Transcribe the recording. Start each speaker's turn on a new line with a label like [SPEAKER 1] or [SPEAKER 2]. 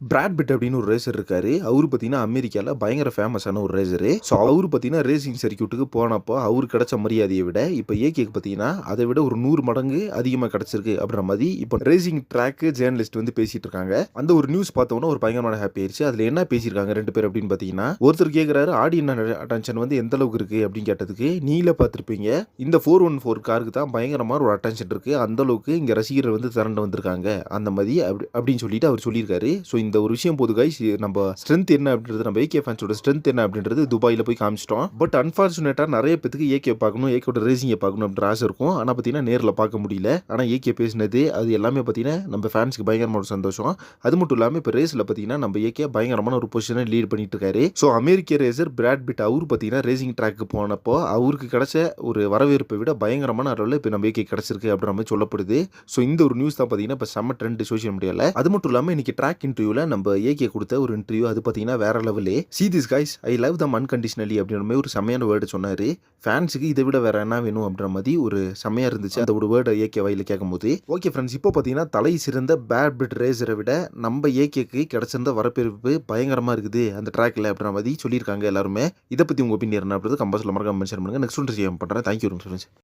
[SPEAKER 1] Brad Pitt அப்படின்னு ஒரு racer இருக்காரு. அவரு பார்த்தீங்கன்னா அமெரிக்காவில் பயங்கர ஃபேமஸான ஒரு ரேசரு ஸோ அவரு பார்த்தீங்கன்னா ரேசிங் சர்க்கியூட்டுக்கு போனப்போ அவரு கிடைச்ச மரியாதையை விட இப்போ ஏகேக்கு பார்த்தீங்கன்னா அதை விட ஒரு நூறு மடங்கு அதிகமாக கிடச்சிருக்கு அப்படின்ற மாதிரி இப்போ ரேசிங் ட்ராக்கு ஜேர்னலிஸ்ட் வந்து பேசிட்டு இருக்காங்க. அந்த ஒரு நியூஸ் பார்த்தோன்னா ஒரு பயங்கரமான ஹாப்பி ஆயிடுச்சு அதில் என்ன பேசியிருக்காங்க ரெண்டு பேர் அப்படின்னு பார்த்தீங்கன்னா ஒருத்தர் கேட்குறாரு ஆடியன் அட்டென்ஷன் வந்து எந்த அளவுக்கு இருக்கு? அப்படின்னு கேட்டதுக்கு நீல பார்த்துருப்பீங்க. இந்த ஃபோர் ஒன் ஃபோர் காருக்கு தான் பயங்கரமான ஒரு அட்டென்ஷன் இருக்கு. அந்த அளவுக்கு இங்கே ரசிகர் வந்து திரண்டு வந்திருக்காங்க. அந்த மாதிரி அப்படி அப்படின்னு சொல்லிட்டு அவர் சொல்லியிருக்காரு. ஸோ இந்த ஒரு விஷயம் போது கைஸ் நம்ம ஸ்ட்ரென்த் என்ன அப்படின்றது நம்ம ஏகே ஃபேன்ஸோட ஸ்ட்ரென்த் என்ன அப்படின்றது துபாயில் போய் காமிச்சிட்டோம். பட் அன்ஃபார்ச்சுனேட்டாக நிறைய பேத்துக்கு ஏகே பார்க்கணும் ஏகேவோட ரேசிங்கை பார்க்கணும் அப்படின்ற ஆசை இருக்கும். ஆனால் பார்த்தீங்கன்னா நேரில் பார்க்க முடியல. ஆனால் ஏகே பேசினது அது எல்லாமே பார்த்தீங்கன்னா நம்ம ஃபேன்ஸ்க்கு பயங்கரமான ஒரு சந்தோஷம். அது மட்டும் இல்லாமல் இப்போ ரேஸில் பார்த்தீங்கன்னா நம்ம ஏகே பயங்கரமான ஒரு பொசிஷனை லீட் பண்ணிட்டு இருக்காரு. ஸோ அமெரிக்க ரேசர் பிராட் பிட் அவர் பார்த்தீங்கன்னா ரேசிங் ட்ராக்கு போனப்போ அவருக்கு கிடைச்ச ஒரு வரவேற்பை விட பயங்கரமான அளவில் இப்போ நம்ம ஏகே கிடைச்சிருக்கு அப்படின்ற மாதிரி சொல்லப்படுது. ஸோ இந்த ஒரு நியூஸ் தான் பார்த்தீங்கன்னா இப்போ செம்ம ட்ரெண்ட் சோஷியல் மீடியாவில் அது மட்டும் இல்லாமல் இன்னைக்கு ட்ராக் இன்டர்வியூவில் நம்ம ஏகே கொடுத்த ஒரு இன்டர்வியூ அது பார்த்தீங்கன்னா வேற லெவலே see this guys I love them unconditionally அப்படின்ற மாதிரி ஒரு செம்மையான வேர்டு சொன்னார். ஃபேன்ஸுக்கு இதை விட வேற என்ன வேணும் அப்படின்ற மாதிரி ஒரு செம்மையாக இருந்துச்சு. அந்த ஒரு வேர்டை ஏகே வாயில் கேட்கும்போது ஓகே ஃப்ரெண்ட்ஸ் இப்போ பார்த்தீங்கன்னா தலை சிறந்த பேட் பிட் ரேசரை விட நம்ம ஏகேக்கு கிடைச்சிருந்த வரப்பேற்பு பயங்கரமாக இருக்குது அந்த ட்ராக்கில் அப்படின்ற மாதிரி சொல்லியிருக்காங்க எல்லாருமே. இதை பற்றி உங்கள் ஒப்பீனியன் அப்படின்றது கம்பஸில் மறக்காம மென்ஷன் பண்ணுங்கள் நெக்ஸ்ட் ஒன்று செய்ய பண்ணுறேன் தேங்க்யூ ஃப்ரெண்ட்ஸ்